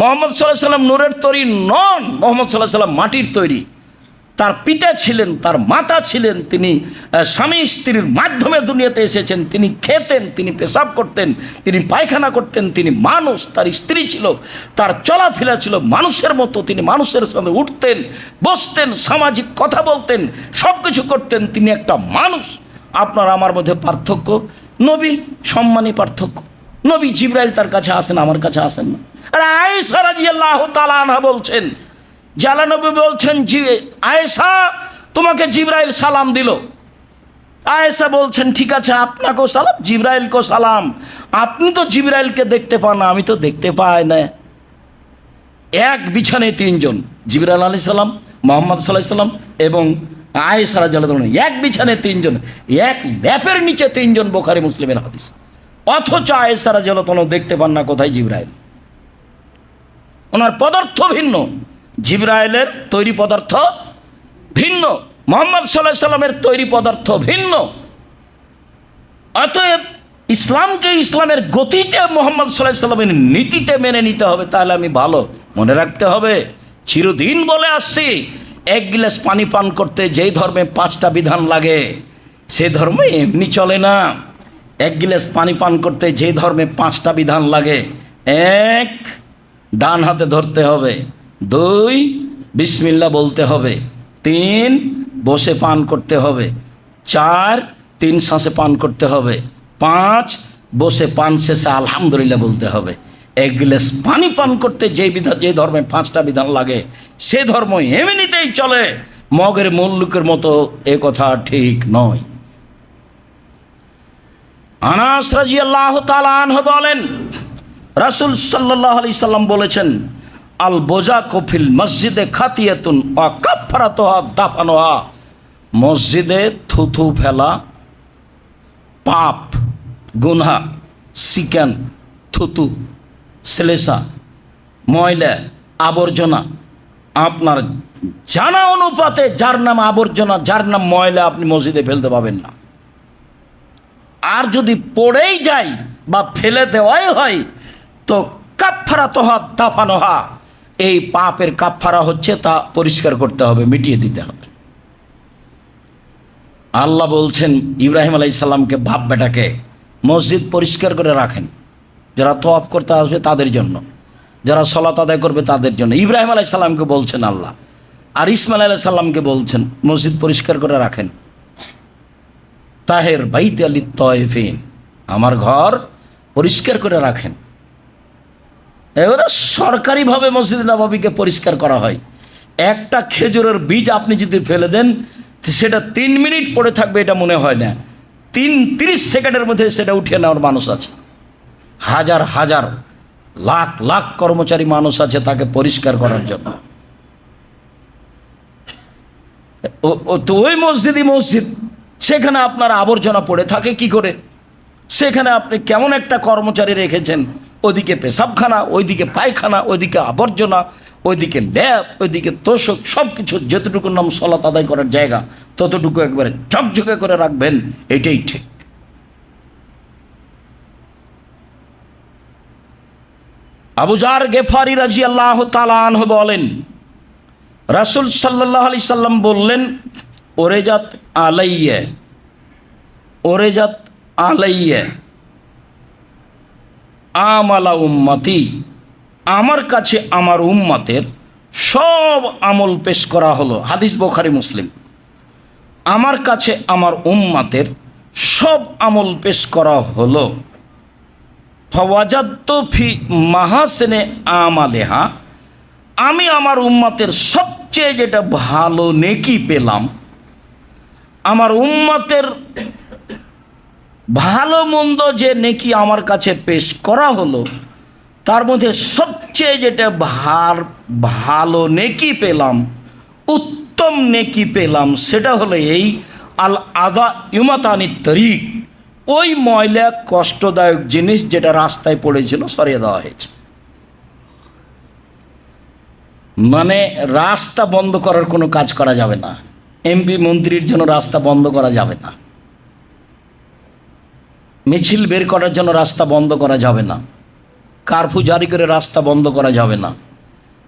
মোহাম্মদ সাল্লাহ সাল্লাম নূরের তৈরি নন। মোহাম্মদ সাল্লাহ সাল্লাম মাটির তৈরি। তার পিতা ছিলেন, তার মাতা ছিলেন, তিনি স্বামী স্ত্রীর মাধ্যমে দুনিয়াতে এসেছেন, তিনি খেতেন, তিনি পেশাব করতেন, তিনি পায়খানা করতেন, তিনি মানুষ, তার স্ত্রী ছিল, তার চলাফেরা ছিল মানুষের মতো, তিনি মানুষের সঙ্গে উঠতেন, বসতেন, সামাজিক কথা বলতেন সব কিছু করতেন, তিনি একটা মানুষ। আপনার আমার মধ্যে পার্থক্য নবী সম্মানী পার্থক্য। নবী জিব্রাইল তার কাছে আসেন, আমার কাছে আসেন না। আর আয়েশা রাদিয়াল্লাহু তাআলা আনহা বলছেন জালানবী বলছেন জি আয়েশা, তোমাকে জিব্রাইল সালাম দিল। আয়েশা বলছেন, ঠিক আছে, আপনাকেও সালাম, জিব্রাইলকেও সালাম। আপনি তো জিব্রাইলকে দেখতে পান না, আমি তো দেখতে পাই না। এক বিছানে তিনজন, জিবরাইল আলি সাল্লাম মোহাম্মদ সাল্লাহ সাল্লাম এবং আয়েসারা জালাদ এক বিছানে তিনজন, এক ল্যাপের নিচে তিনজন বোখারি মুসলিমের হাদিস। অথচ আয়েসারা জালাতন দেখতে পান না কোথায় জিব্রাইল। ওনার পদার্থ ভিন্ন। জিব্রাইলের তৈরি পদার্থ ভিন্ন। মোহাম্মদ সাল্লাহ সাল্লামের তৈরি পদার্থ ভিন্ন। অতএব ইসলামকে ইসলামের গতিতে মোহাম্মদ সাল্লাহ সাল্লামের নীতিতে মেনে নিতে হবে, তাহলে আমি ভালো। মনে রাখতে হবে, চিরদিন বলে আসছি, এক গিলাস পানি পান করতে যেই ধর্মে পাঁচটা বিধান লাগে, সে ধর্মে এমনি চলে না। এক গিলাস পানি পান করতে যে ধর্মে পাঁচটা বিধান লাগে, এক, ডান হাতে ধরতে হবে, দুই বিসমিল্লা বলতে হবে, তিন, বসে পান করতে হবে, চার, তিন শ্বাসে পান করতে হবে, পাঁচ, বসে পান শেষে আলহামদুলিল্লাহ বলতে হবে। এক গ্লাস পানি পান করতে যে বিধান যে ধর্মে পাঁচটা বিধান লাগে, সে ধর্ম এমনিতেই চলে, মগের মল্লুকের মতো এ কথা ঠিক নয়। আনাস রাজি আল্লাহ তালাহ বলেন, রাসুল সাল্লাহ আলি সাল্লাম বলেছেন, আল বোজা কফিল মসজিদে খাতিয়াতুন অ কাফারাত দাফানোয়া মসজিদে থুথু ফেলা, পাপ, গুনহা সিকেন থুতু সেলেসা ময়লা, আবর্জনা, আপনার জানা অনুপাতে যার নাম আবর্জনা, যার নাম ময়লা আপনি মসজিদে ফেলতে পাবেন না। আর যদি পড়েই যায় বা ফেলে দেওয়াই হয়, তো কাফারা তোহা দাফানোহা এই পাপের কাফারা হচ্ছে তা পরিষ্কার করতে হবে, মিটিয়ে দিতে হবে। আল্লাহ বলছেন, ইব্রাহিম আলাইসাল্লামকে ভাব বেটাকে মসজিদ পরিষ্কার করে রাখেন। যারা তোয়াফ করতে আসবে তাদের জন্য, যারা সলাত আদায় করবে তাদের জন্য। ইব্রাহিম আলাইসাল্লামকে বলছেন আল্লাহ, আর ইসমাইল আলাইসাল্লামকে বলছেন, মসজিদ পরিষ্কার করে রাখেন। তাহের বাইতে আলী তয়ফিন। আমার ঘর পরিষ্কার করে রাখেন। এবারে সরকারিভাবে মসজিদ নবাবিকে পরিষ্কার করা হয়। একটা খেজুরের বীজ আপনি যদি ফেলে দেন, সেটা তিন মিনিট পড়ে থাকবে, এটা মনে হয় না। তিন তিরিশ সেকেন্ডের মধ্যে সেটা উঠিয়ে নেওয়ার মানুষ আছে। হাজার হাজার লাখ লাখ কর্মচারী মানুষ আছে তাকে পরিষ্কার করার জন্য। তো ওই মসজিদই মসজিদ। সেখানে আপনার আবর্জনা পড়ে থাকে কি করে? সেখানে আপনি কেমন একটা কর্মচারী রেখেছেন? ওদিকে পেশাবখানা, ওইদিকে পায়খানা, ওইদিকে আবর্জনা, ওইদিকে ল্যাব, ওইদিকে তোষক সব কিছু যতটুকু নাম সলাত আদায় করার জায়গা, ততটুকু একবারে ঝকঝকে করে রাখবেন, এটাই ঠিক। আবুজার গেফারি রাজি আল্লাহ তালাহ বলেন, রাসুল সাল্লাহ আলি সাল্লাম বললেন ওরেজাত আলাইয়ে ওরেজাত আলাইয়ে। আমালা উম্মাতি, আমার কাছে আমার উম্মাতের সব আমল পেশ করা হলো। হাদিস বোখারি, মুসলিম। আমার কাছে আমার উম্মাতের সব আমল পেশ করা হলো। ফওয়াজাদ্দ ফি মাহাসেনে আমালেহা। আমি আমার উম্মাতের সবচেয়ে যেটা ভালো নেকি পেলাম আমার উম্মাতের ভালো মন্দ যে নেকি আমার কাছে পেশ করা হলো, তার মধ্যে সবচেয়ে যেটা ভার, ভালো নেকি পেলাম, উত্তম নেকি পেলাম, সেটা হলো এই আল আদা ইমাতানি তরিক। ওই ময়লা কষ্টদায়ক জিনিস যেটা রাস্তায় পড়েছিল, সরিয়ে দেওয়া হয়েছে। মানে রাস্তা বন্ধ করার কোনো কাজ করা যাবে না। এমপি মন্ত্রীর জন্য রাস্তা বন্ধ করা যাবে না। মিছিল বের করার জন্য রাস্তা বন্ধ করা যাবে না। কারফু জারি করে রাস্তা বন্ধ করা যাবে না।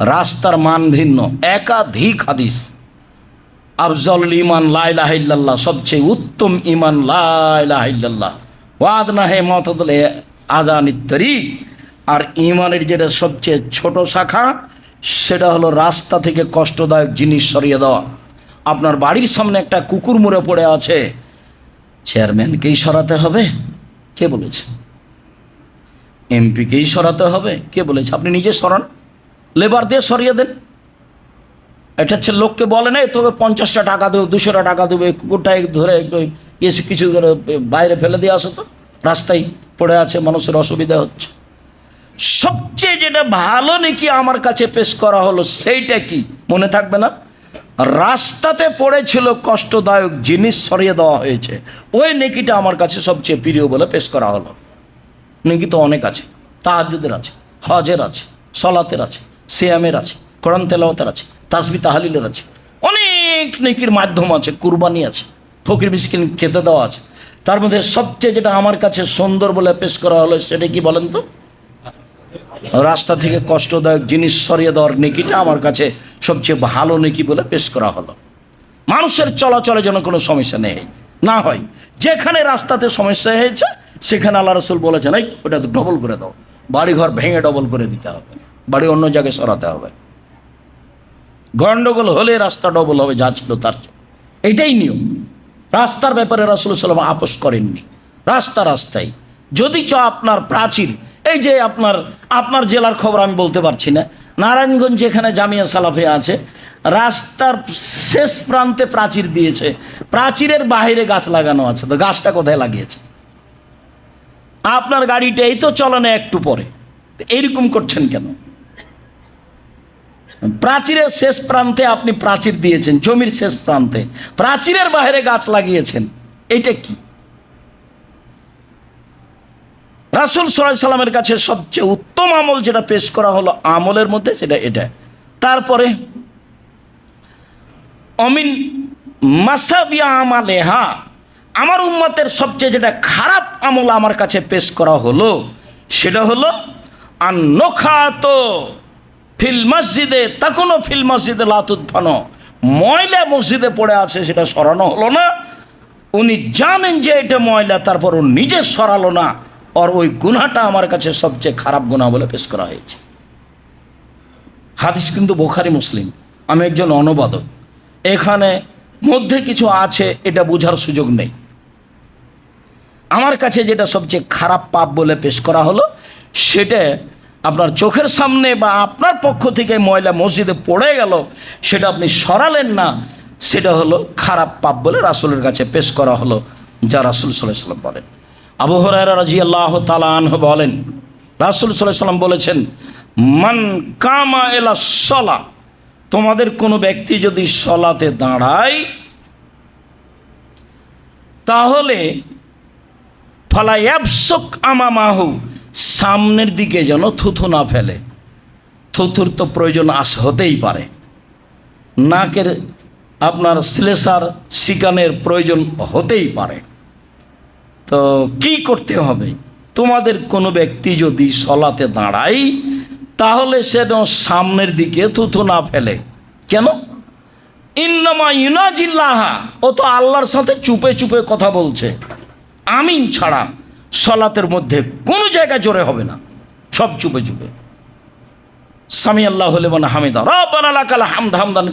রাস্তার মান ভিন্ন, একাধিক হাদিস। আফজল ইমান লাইলাহিল্লাহ সবচেয়ে উত্তম ইমান লাইলাহিল্লাহ ওয়াদ না হে মতদলে আজানি তরিক। আর ইমানের যেটা সবচেয়ে ছোট শাখা, সেটা হলো রাস্তা থেকে কষ্টদায়ক জিনিস সরিয়ে দেওয়া। আপনার বাড়ির সামনে একটা কুকুর মুড়ে পড়ে আছে। চেয়ারম্যানকেই সরাতে হবে। কে বলেছে? এমপিকেই সরাতে হবে। কে বলেছে? আপনি নিজে সরান। লেবার দিয়ে সরিয়ে দেন। এটা হচ্ছে লোককে বলে নাই তোকে পঞ্চাশটা টাকা দেবো, দুশোটা টাকা দেবে কুকুরটা ধরে একটু কিছু কিছু করে বাইরে ফেলে দিয়ে আসো তো। রাস্তায় পড়ে আছে, মানুষের অসুবিধা হচ্ছে। সবচেয়ে যেটা ভালো নাকি আমার কাছে পেশ করা হলো, সেইটা কি? মনে থাকবে না? রাস্তাতে পড়েছিল কষ্টদায়ক জিনিস সরিয়ে দেওয়া হয়েছে। ওই নেকিটা আমার কাছে সবচেয়ে প্রিয় বলে পেশ করা হলো। নেকি তো অনেক আছে তাহাজুদের আছে, হজের আছে, সলাতের আছে, সিয়ামের আছে, কোরআন তেলাওতের আছে, তাসবি তাহালিলের আছে। অনেক নেকির মাধ্যম আছে, কুরবানি আছে, ফকির মিসকিন খেতে দেওয়া আছে। তার মধ্যে সবচেয়ে যেটা আমার কাছে সুন্দর বলে পেশ করা হলো সেটা কি বলেন তো? রাস্তা থেকে কষ্টদায়ক জিনিস সরিয়ে দেওয়ার নেকিটা আমার কাছে সবচেয়ে ভালো নেকি বলে পেশ করা হলো। মানুষের চলাচলে যেন কোনো সমস্যা নেই, না হয়। যেখানে রাস্তাতে সমস্যা হয়েছে, সেখানে আল্লাহ রসুল বলেছেন, এই, ওটা তো ডবল করে দাও। বাড়িঘর ভেঙে ডবল করে দিতে হবে। বাড়ি অন্য জায়গায় সরাতে হবে। গন্ডগোল হলে রাস্তা ডবল হবে, যা ছিল তার এটাই নিয়ম। রাস্তার ব্যাপারে রাসুল সাল্লাম আপোষ করেননি। রাস্তা রাস্তায় যদি চ আপনার প্রাচীর এই যে আপনার আপনার জেলার খবর আমি বলতে পারছি না। নারায়ণগঞ্জ যেখানে জামিয়া সালাফে আছে, রাস্তার শেষ প্রান্তে প্রাচীর দিয়েছে। প্রাচীরের বাহিরে গাছ লাগানো আছে, তো গাছটা কোথায় লাগিয়েছে? আপনার গাড়িটা এই তো চলনে একটু পরে। এইরকম করছেন কেন? প্রাচীরের শেষ প্রান্তে আপনি প্রাচীর দিয়েছেন, জমির শেষ প্রান্তে। প্রাচীরের বাহিরে গাছ লাগিয়েছেন এটা কি? রাসুল সাল্লাহ সাল্লামের কাছে সবচেয়ে উত্তম আমল যেটা পেশ করা হলো আমলের মধ্যে সেটা এটা। তারপরে, অমিন মাসাবিয়া আমালেহা, আমার উম্মতের সবচেয়ে যেটা খারাপ আমল আমার কাছে পেশ করা হলো, সেটা হলো আর নখাত ফিল মসজিদে তখনও ফিল মসজিদে লাতুৎফানো ময়লা মসজিদে পড়ে আছে সেটা সরানো হলো না। উনি জানেন যে এটা ময়লা, তারপর ও নিজে সরালো না। আর ওই গুনাটা আমার কাছে সবচেয়ে খারাপ গুণা বলে পেশ করা হয়েছে হাদিস কিন্তু বোখারি মুসলিম আমি একজন অনুবাদক এখানে মধ্যে কিছু আছে এটা বোঝার সুযোগ নেই আমার কাছে যেটা সবচেয়ে খারাপ পাপ বলে পেশ করা হলো সেটা আপনার চোখের সামনে বা আপনার পক্ষ থেকে ময়লা মসজিদে পড়ে গেল সেটা আপনি সরালেন না সেটা হলো খারাপ পাপ বলে রাসুলের কাছে পেশ করা হলো যা রাসুল সাল্লাহ সাল্লাম বলেন আবু হরাইরা রাজি আল্লাহ তালাহ বলেন, রাসুল সাল্লাম বলেছেন, মান কামা এলা সলা তোমাদের কোনো ব্যক্তি যদি সলাতে দাঁড়ায়, তাহলে, ফলা অ্যাবসক আমামাহু সামনের দিকে যেন থুথু না ফেলে। থুথুর তো প্রয়োজন আস হতেই পারে। নাকের আপনার শ্লেষার শিকানের প্রয়োজন হতেই পারে। তো কি করতে হবে? তোমাদের কোনো ব্যক্তি যদি সলাতে দাঁড়ায়, তাহলে সে সামনের দিকে থুথু না ফেলে। কেন? ইন্নামা ইউনাজিল্লাহা, ও তো আল্লাহর সাথে চুপে চুপে কথা বলছে। আমিন ছাড়া সলাতের মধ্যে কোনো জায়গা জোরে হবে না, সব চুপে চুপে। সামি আল্লাহ হলে মানে হামিদা, রব্বানা লাকাল হামদ হামদান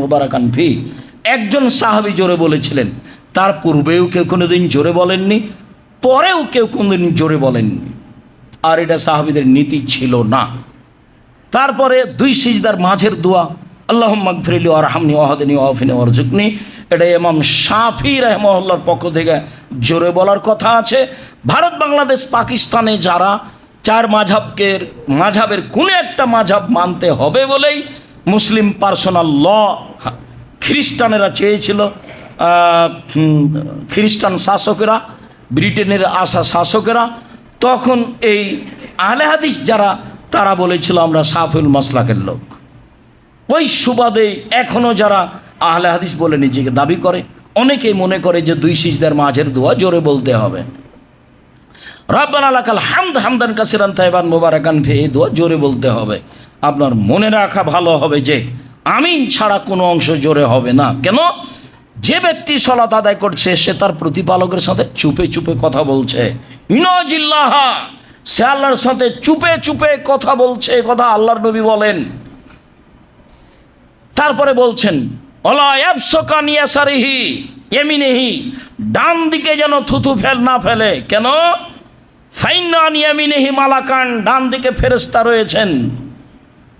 মুবারাকান ফি। একজন সাহাবী জোরে বলেছিলেন তার পূর্বেও কেউ কোনোদিন জোরে বলেননি, পরেও কেউ কোনোদিন জোরে বলেননি। আর এটা সাহাবীদের নীতি ছিল না। তারপরে দুই সিজদার মাঝের দোয়া আল্লাহ মাগফিরিলি আর হামনি ওয়াহাদিনী ওয়াফিনী ওয়ারজুকনি এটা এমাম শাফি রহমল্লার পক্ষ থেকে জোরে বলার কথা আছে। ভারত, বাংলাদেশ, পাকিস্তানে যারা চার মাঝাবকে মাঝাবের কোনো একটা মাঝাব মানতে হবে বলেই মুসলিম পার্সোনাল ল খ্রিস্টানেরা চেয়েছিল খ্রিস্টান শাসকেরা, ব্রিটেনের আসা শাসকেরা, তখন এই আহলে হাদিস যারা, তারা বলেছিল, আমরা সাফুল মাসলাকের লোক। ওই সুবাদে এখনও যারা আহলে হাদিস বলে নিজেকে দাবি করে, অনেকেই মনে করে যে দুই সিজদার মাঝের দোয়া জোরে বলতে হবে। রব্বান আলাকাল হামদ হামদান কাসিরান তাইবান মোবারকান ভে এই দোয়া জোরে বলতে হবে। আপনার মনে রাখা ভালো হবে যে, আমিন ছাড়া কোনো অংশ জোরে হবে না। কেন? যে ব্যক্তি সলাত আদায় করছে, সে তার প্রতিপালকের সাথে চুপে চুপে কথা বলছে। ইনজিল্লাহা, সে আল্লাহর সাথে চুপে চুপে কথা বলছে কথা আল্লাহর নবী বলেন। তারপরে বলছেন অলা অ্যাবসকানিয়া সারিহি এমিনেহি ডান দিকে যেন থুথু ফেল না ফেলে। কেন? ফাইনান ইয়ামিনেহি মালাকান, ডান দিকে ফেরেস্তা রয়েছেন।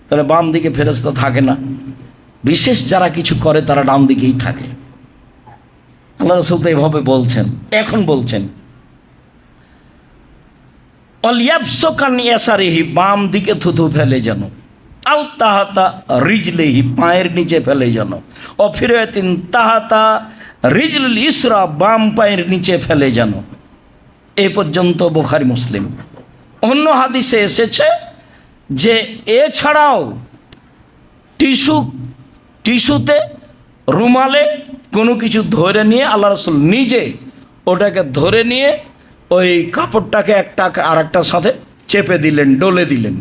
তাহলে বাম দিকে ফেরেস্তা থাকে না। বিশেষ যারা কিছু করে, তারা ডান দিকেই থাকে। আল্লাহ রসুল তো এভাবে বলছেন, এখন বলছেন। অলিয়াবসকান বাম দিকে থুথু ফেলে যেন। আউ তাহাতা রিজলেহি, পায়ের নিচে ফেলে যেন। অফিরাতিন তাহাতা রিজল ইসরা, বাম পায়ের নিচে ফেলে যেন। এ পর্যন্ত বোখারি, মুসলিম। অন্য হাদিসে এসেছে যে, এছাড়াও টিস্যু টিস্যুতে রুমালে কোনো কিছু ধরে নিয়ে আল্লাহ রসুল নিজে ওটাকে ধরে নিয়ে ওই কাপড়টাকে একটা আর একটার সাথে চেপে দিলেন, ডলে দিলেন।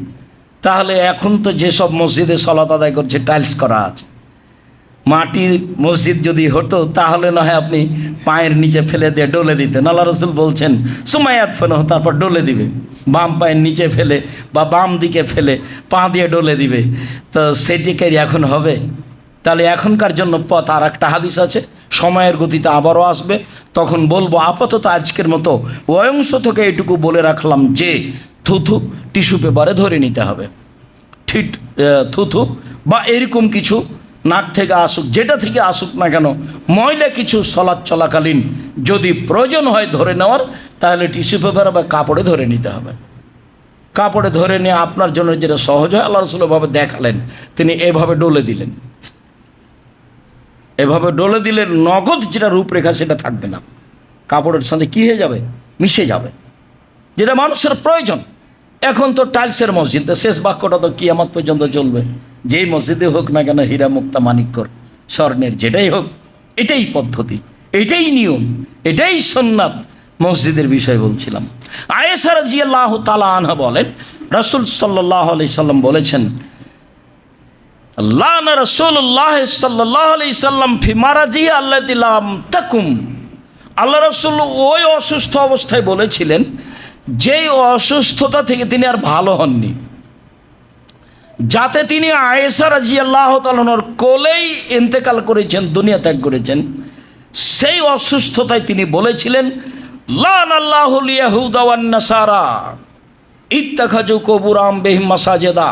তাহলে এখন তো যেসব মসজিদে সলাত আদায় করছে, টাইলস করা আছে। মাটি মসজিদ যদি হতো, তাহলে না হয় আপনি পায়ের নিচে ফেলে দিয়ে ডলে দিতেন। আল্লাহ রসুল বলছেন সুমায়াত ফেলো তারপর ডলে দিবে। বাম পায়ের নিচে ফেলে বা বাম দিকে ফেলে পা দিয়ে ডলে দিবে। তো সেটিকে এখন হবে? তাহলে এখনকার জন্য পথ আর একটা হাদিস আছে, সময়ের গতিতে আবারও আসবে। তখন বলব আপাতত আজকের মতো অয়ংশ থেকে এটুকু বলে রাখলাম যে, থুথু টিস্যু পেপারে ধরে নিতে হবে। ঠিক থুথু বা এরকম কিছু নাক থেকে আসুক, যেটা থেকে আসুক না কেন, ময়লা কিছু সলাদ চলাকালীন যদি প্রয়োজন হয় ধরে নেওয়ার, তাহলে টিস্যু পেপার বা কাপড়ে ধরে নিতে হবে। কাপড়ে ধরে নিয়ে আপনার জন্য যেটা সহজ হয়, আল্লাহ রসুলভাবে দেখালেন, তিনি এভাবে ডলে দিলেন। এভাবে ডলে দিলে নগদ যেটা রূপরেখা, সেটা থাকবে না। কাপড়ের সাথে কী হয়ে যাবে? মিশে যাবে। যেটা মানুষের প্রয়োজন। এখন তো টাইলসের মসজিদ। শেষ বাক্যটা তো কিয়ামত পর্যন্ত চলবে। যেই মসজিদে হোক না কেন হীরা মুক্তা মানিক্যর স্বর্ণের যেটাই হোক, এটাই পদ্ধতি, এটাই নিয়ম, এটাই সন্ন্যাত মসজিদের বিষয় বলছিলাম। আয়েসার জিয়াল্লাহ তালা আনহা বলেন, রসুল সাল্লাহ আলি সাল্লাম বলেছেন আল্লাহ রসুল্লাহ সাল্লাহ আলি ফিমারাজি আল্লাহ দিলাম তাকুম। আল্লাহ রসুল ওই অসুস্থ অবস্থায় বলেছিলেন, যেই অসুস্থতা থেকে তিনি আর ভালো হননি, যাতে তিনি আয়েসা রাজি আল্লাহ তালনর কোলেই ইন্তেকাল করেছেন, দুনিয়া ত্যাগ করেছেন, সেই অসুস্থতায় তিনি বলেছিলেন লান আল্লাহ ইয়াহুদাওয়ান নাসারা ইত্তাখাজু কবুরাম বেহিম মাসাজেদা।